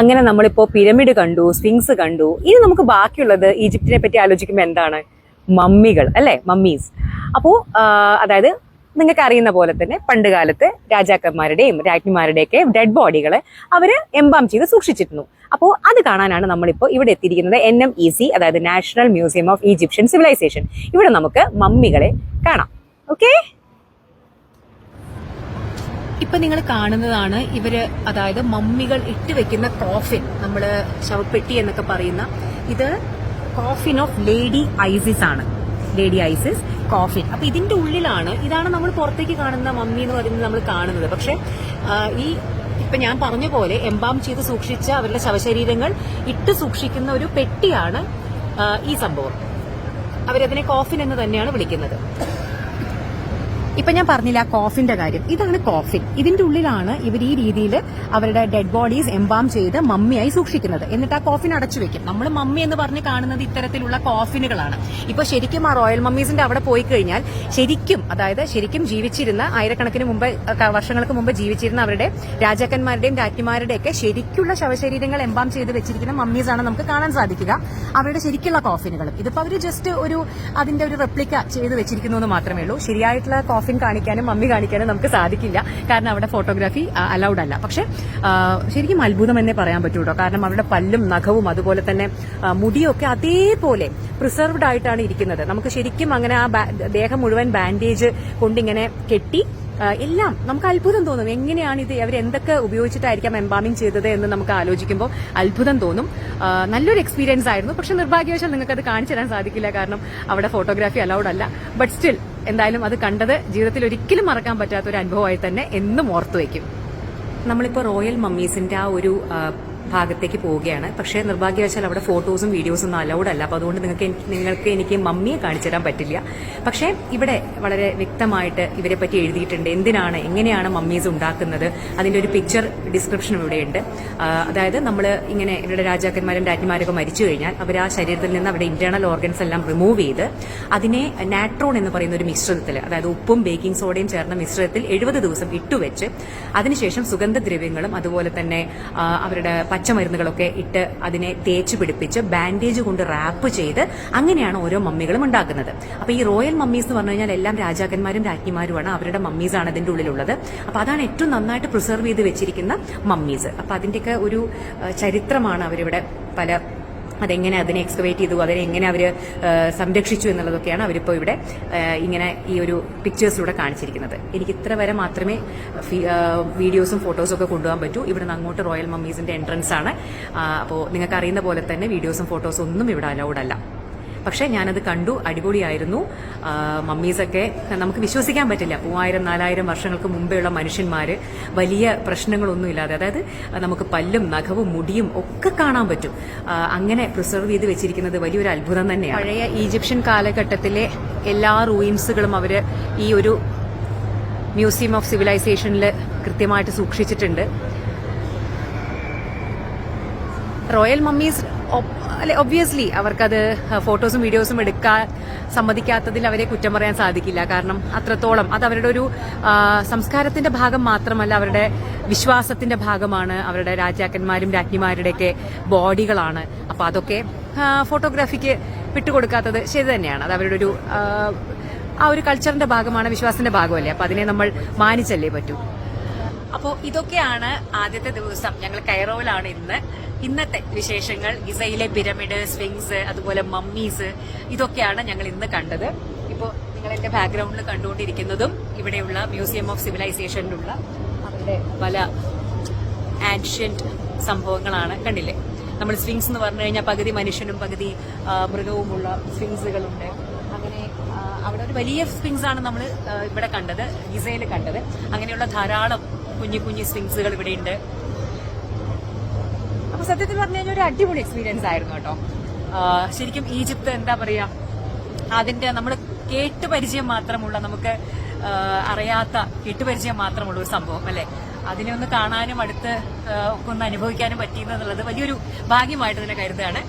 അങ്ങനെ നമ്മളിപ്പോ പിരമിഡ് കണ്ടു സ്വിങ്സ് കണ്ടു. ഇനി നമുക്ക് ബാക്കിയുള്ളത് ഈജിപ്തിനെ പറ്റി ആലോചിക്കുമ്പോൾ എന്താണ്? മമ്മികൾ അല്ലെ? മമ്മീസ്. അപ്പോ അതായത് നിങ്ങൾക്ക് അറിയുന്ന പോലെ തന്നെ പണ്ട് കാലത്ത് രാജാക്കന്മാരുടെയും രാജ്ഞിമാരുടെയൊക്കെ ഡെഡ് ബോഡികളെ അവർ എംബാം ചെയ്ത് സൂക്ഷിച്ചിരുന്നു. അപ്പോൾ അത് കാണാനാണ് നമ്മളിപ്പോൾ ഇവിടെ എത്തിയിരിക്കുന്നത് എൻ എം ഇ സി അതായത് national museum of Egyptian civilisation ഇവിടെ നമുക്ക് മമ്മികളെ കാണാം. ഓക്കെ ഇപ്പൊ നിങ്ങൾ കാണുന്നതാണ് ഇവർ അതായത് മമ്മികൾ ഇട്ട് വെക്കുന്ന കോഫിൻ നമ്മൾ ശവപ്പെട്ടി എന്നൊക്കെ പറയുന്ന. ഇത് കോഫിൻ ഓഫ് ലേഡി ഐസിസ് ആണ്. ലേഡി ഐസിസ് കോഫിൻ അപ്പൊ ഇതിന്റെ ഉള്ളിലാണ് ഇതാണ് നമ്മൾ പുറത്തേക്ക് കാണുന്ന മമ്മി എന്ന് പറയുന്നത് നമ്മൾ കാണുന്നത്. പക്ഷെ ഈ ഇപ്പൊ ഞാൻ പറഞ്ഞ പോലെ എംബാം ചെയ്ത് സൂക്ഷിച്ച അവരുടെ ശവശരീരങ്ങൾ ഇട്ട് സൂക്ഷിക്കുന്ന ഒരു പെട്ടിയാണ് ഈ സംഭവം. അവരതിനെ കോഫിൻ എന്ന് തന്നെയാണ് വിളിക്കുന്നത്. ഇപ്പൊ ഞാൻ പറഞ്ഞില്ല കോഫിന്റെ കാര്യം. ഇതാണ് കോഫിൻ ഇതിന്റെ ഉള്ളിലാണ് ഇവർ ഈ രീതിയിൽ അവരുടെ ഡെഡ് ബോഡീസ് എംബാം ചെയ്ത് മമ്മിയായി സൂക്ഷിക്കുന്നത്. എന്നിട്ട് ആ കോഫിൻ അടച്ചു വെക്കും. നമ്മൾ മമ്മി എന്ന് പറഞ്ഞ് കാണുന്നത് ഇത്തരത്തിലുള്ള കോഫിനുകളാണ് ഇപ്പൊ ശരിക്കും ആ റോയൽ മമ്മീസിന്റെ അവിടെ പോയി കഴിഞ്ഞാൽ ശരിക്കും അതായത് ശരിക്കും ജീവിച്ചിരുന്ന ആയിരക്കണക്കിന് മുമ്പ് വർഷങ്ങൾക്ക് മുമ്പ് ജീവിച്ചിരുന്ന അവരുടെ രാജാക്കന്മാരുടെയും രാജ്ഞിമാരുടെയും ഒക്കെ ശരിക്കുള്ള ശവശരീരങ്ങൾ എംബാം ചെയ്ത് വെച്ചിരിക്കുന്ന മമ്മീസാണ് നമുക്ക് കാണാൻ സാധിക്കുക. അവരുടെ ശരിക്കുള്ള കോഫിനുകളും ഇതിപ്പോ അവർ ജസ്റ്റ് ഒരു അതിന്റെ ഒരു റെപ്ലിക്ക ചെയ്ത് വെച്ചിരിക്കുന്നു എന്ന് മാത്രമേ ഉള്ളൂ. ശരിയായിട്ടുള്ള കാണിക്കാനും മമ്മി കാണിക്കാനും നമുക്ക് സാധിക്കില്ല. കാരണം അവിടെ ഫോട്ടോഗ്രാഫി അലൗഡ് അല്ല. പക്ഷെ ശരിക്കും അത്ഭുതം എന്നേ പറയാൻ പറ്റൂ കാരണം അവരുടെ പല്ലും നഖവും അതുപോലെ തന്നെ മുടിയൊക്കെ അതേപോലെ പ്രിസർവ്ഡ് ആയിട്ടാണ് ഇരിക്കുന്നത്. നമുക്ക് ശരിക്കും അങ്ങനെ ആ ദേഹം മുഴുവൻ ബാൻഡേജ് കൊണ്ടിങ്ങനെ കെട്ടി എല്ലാം നമുക്ക് അത്ഭുതം തോന്നും. എങ്ങനെയാണ് ഇത് അവർ എന്തൊക്കെ ഉപയോഗിച്ചിട്ടായിരിക്കാം എംബാമിംഗ് ചെയ്തത് എന്ന് നമുക്ക് ആലോചിക്കുമ്പോൾ അത്ഭുതം തോന്നും. നല്ലൊരു എക്സ്പീരിയൻസ് ആയിരുന്നു. പക്ഷെ നിർഭാഗ്യവശാൽ നിങ്ങൾക്ക് അത് കാണിച്ചു തരാൻ സാധിക്കില്ല. കാരണം അവിടെ ഫോട്ടോഗ്രാഫി അലൗഡ് അല്ല. ബട്ട് സ്റ്റിൽ എന്തായാലും അത് കണ്ടത് ജീവിതത്തിൽ ഒരിക്കലും മറക്കാൻ പറ്റാത്ത ഒരു അനുഭവമായി തന്നെ എന്നും ഓർത്തു വയ്ക്കും. നമ്മളിപ്പോൾ റോയൽ മമ്മീസിന്റെ ആ ഒരു ഭാഗത്തേക്ക് പോവുകയാണ്. പക്ഷേ നിർഭാഗ്യവശാൽ അവിടെ ഫോട്ടോസും വീഡിയോസും ഒന്നും അലൗഡ് അല്ല. അപ്പോൾ അതുകൊണ്ട് നിങ്ങൾക്ക് നിങ്ങൾക്ക് എനിക്ക് മമ്മിയെ കാണിച്ചു തരാൻ പറ്റില്ല. പക്ഷേ ഇവിടെ വളരെ വ്യക്തമായിട്ട് ഇവരെ പറ്റി എഴുതിയിട്ടുണ്ട്. എന്തിനാണ് എങ്ങനെയാണ് മമ്മീസ് ഉണ്ടാക്കുന്നത്? അതിന്റെ ഒരു പിക്ചർ ഡിസ്ക്രിപ്ഷനും ഇവിടെയുണ്ട് അതായത് നമ്മൾ ഇങ്ങനെ ഇവരുടെ രാജാക്കന്മാരും രാജ്ഞിമാരൊക്കെ മരിച്ചു കഴിഞ്ഞാൽ അവർ ആ ശരീരത്തിൽ നിന്ന് അവരുടെ ഇന്റേണൽ ഓർഗൻസ് എല്ലാം റിമൂവ് ചെയ്ത് അതിനെ നാട്രോൺ എന്ന് പറയുന്ന ഒരു മിശ്രിതത്തിൽ അതായത് ഉപ്പും ബേക്കിംഗ് സോഡയും ചേർന്ന മിശ്രിതത്തിൽ എഴുപത് ദിവസം ഇട്ടുവെച്ച് അതിനുശേഷം സുഗന്ധദ്രവ്യങ്ങളും അതുപോലെ തന്നെ അവരുടെ പച്ചമരുന്നുകളൊക്കെ ഇട്ട് അതിനെ തേച്ച് പിടിപ്പിച്ച് ബാൻഡേജ് കൊണ്ട് റാപ്പ് ചെയ്ത് അങ്ങനെയാണ് ഓരോ മമ്മികളും ഉണ്ടാക്കുന്നത് അപ്പൊ ഈ റോയൽ മമ്മീസ് എന്ന് പറഞ്ഞു കഴിഞ്ഞാൽ എല്ലാം രാജാക്കന്മാരും രാജ്ഞിമാരുമാണ്. അവരുടെ മമ്മീസ് ആണ് അതിന്റെ ഉള്ളിലുള്ളത്. അപ്പൊ അതാണ് ഏറ്റവും നന്നായിട്ട് പ്രിസർവ് ചെയ്ത് വെച്ചിരിക്കുന്ന മമ്മീസ്. അപ്പൊ അതിന്റെയൊക്കെ ഒരു ചരിത്രമാണ് അവരിവിടെ പല അതെങ്ങനെ അതിനെ എക്സ്കവേറ്റ് ചെയ്തു അതിനെ എങ്ങനെ അവർ സംരക്ഷിച്ചു എന്നുള്ളതൊക്കെയാണ് അവരിപ്പോൾ ഇവിടെ ഇങ്ങനെ ഈ ഒരു പിക്ചേഴ്സിലൂടെ കാണിച്ചിരിക്കുന്നത്. എനിക്ക് ഇത്ര വരെ മാത്രമേ വീഡിയോസും ഫോട്ടോസും ഒക്കെ കൊണ്ടുപോകാൻ പറ്റൂ. ഇവിടെ നിന്ന് അങ്ങോട്ട് റോയൽ മമ്മീസിന്റെ എൻട്രൻസ് ആണ്. അപ്പോൾ നിങ്ങൾക്ക് അറിയുന്ന പോലെ തന്നെ വീഡിയോസും ഫോട്ടോസും ഒന്നും ഇവിടെ അലൗഡ് അല്ല. പക്ഷേ ഞാനത് കണ്ടു അടിപൊളിയായിരുന്നു. മമ്മീസൊക്കെ നമുക്ക് വിശ്വസിക്കാൻ പറ്റില്ല. മൂവായിരം നാലായിരം വർഷങ്ങൾക്ക് മുമ്പെയുള്ള മനുഷ്യന്മാർ വലിയ പ്രശ്നങ്ങളൊന്നുമില്ലാതെ അതായത് നമുക്ക് പല്ലും നഖവും മുടിയും ഒക്കെ കാണാൻ പറ്റും. അങ്ങനെ പ്രിസർവ് ചെയ്ത് വെച്ചിരിക്കുന്നത് വലിയൊരു അത്ഭുതം തന്നെയാണ്. പഴയ ഈജിപ്ഷ്യൻ കാലഘട്ടത്തിലെ എല്ലാ റൂയിൻസുകളും അവർ ഈ ഒരു മ്യൂസിയം ഓഫ് സിവിലൈസേഷനിൽ കൃത്യമായിട്ട് സൂക്ഷിച്ചിട്ടുണ്ട്. റോയൽ മമ്മീസ് അല്ലെ ഒബ്വിയസ്ലി അവർക്കത് ഫോട്ടോസും വീഡിയോസും എടുക്കാൻ സമ്മതിക്കാത്തതിൽ അവരെ കുറ്റം പറയാൻ സാധിക്കില്ല. കാരണം അത്രത്തോളം അത് അവരുടെ ഒരു സംസ്കാരത്തിന്റെ ഭാഗം മാത്രമല്ല അവരുടെ വിശ്വാസത്തിന്റെ ഭാഗമാണ് അവരുടെ രാജാക്കന്മാരും രാജ്ഞിമാരുടെയൊക്കെ ബോഡികളാണ്. അപ്പൊ അതൊക്കെ ഫോട്ടോഗ്രാഫിക്ക് വിട്ടുകൊടുക്കാത്തത് ശരി തന്നെയാണ്. അത് അവരുടെ ഒരു ആ, ഒരു കൾച്ചറിന്റെ ഭാഗമാണ് വിശ്വാസത്തിന്റെ ഭാഗമല്ലേ? അപ്പൊ അതിനെ നമ്മൾ മാനിച്ചല്ലേ പറ്റൂ? അപ്പോൾ ഇതൊക്കെയാണ് ആദ്യത്തെ ദിവസം. ഞങ്ങൾ കൈറോയിലാണ് ഇന്ന്. ഇന്നത്തെ വിശേഷങ്ങൾ ഗിസയിലെ പിരമിഡ് സ്വിങ്സ് അതുപോലെ മമ്മീസ് ഇതൊക്കെയാണ് ഞങ്ങൾ ഇന്ന് കണ്ടത്. ഇപ്പോ നിങ്ങൾ എന്റെ ബാക്ക്ഗ്രൗണ്ടിൽ കണ്ടുകൊണ്ടിരിക്കുന്നതും ഇവിടെയുള്ള മ്യൂസിയം ഓഫ് സിവിലൈസേഷനിലുള്ള അവരുടെ പല ആൻഷ്യന്റ് സംഭവങ്ങളാണ്. കണ്ടില്ലേ? നമ്മൾ സ്വിങ്സ് എന്ന് പറഞ്ഞു കഴിഞ്ഞാൽ പകുതി മനുഷ്യനും പകുതി മൃഗവുമുള്ള സ്വിങ്സുകളുണ്ട് അങ്ങനെ അവിടെ ഒരു വലിയ സ്വിങ്സ് ആണ് നമ്മൾ ഇവിടെ കണ്ടത് ഗിസയിൽ കണ്ടത്. അങ്ങനെയുള്ള ധാരാളം കുഞ്ഞു കുഞ്ഞു സ്വിങ്സുകൾ ഇവിടെ ഉണ്ട്. അപ്പൊ സത്യത്തിൽ പറഞ്ഞു കഴിഞ്ഞാൽ ഒരു അടിപൊളി എക്സ്പീരിയൻസ് ആയിരുന്നു കേട്ടോ. ശരിക്കും ഈജിപ്ത് എന്താ പറയാ അതിന്റെ നമ്മൾ കേട്ട് പരിചയം മാത്രമുള്ള നമുക്ക് അറിയാത്ത കേട്ടുപരിചയം മാത്രമുള്ള ഒരു സംഭവം അല്ലെ? അതിനെ ഒന്ന് കാണാനും അടുത്ത് ഒന്ന് അനുഭവിക്കാനും പറ്റിയെന്നുള്ളത് വലിയൊരു ഭാഗ്യമായിട്ട് തന്നെ കരുതുകയാണ്.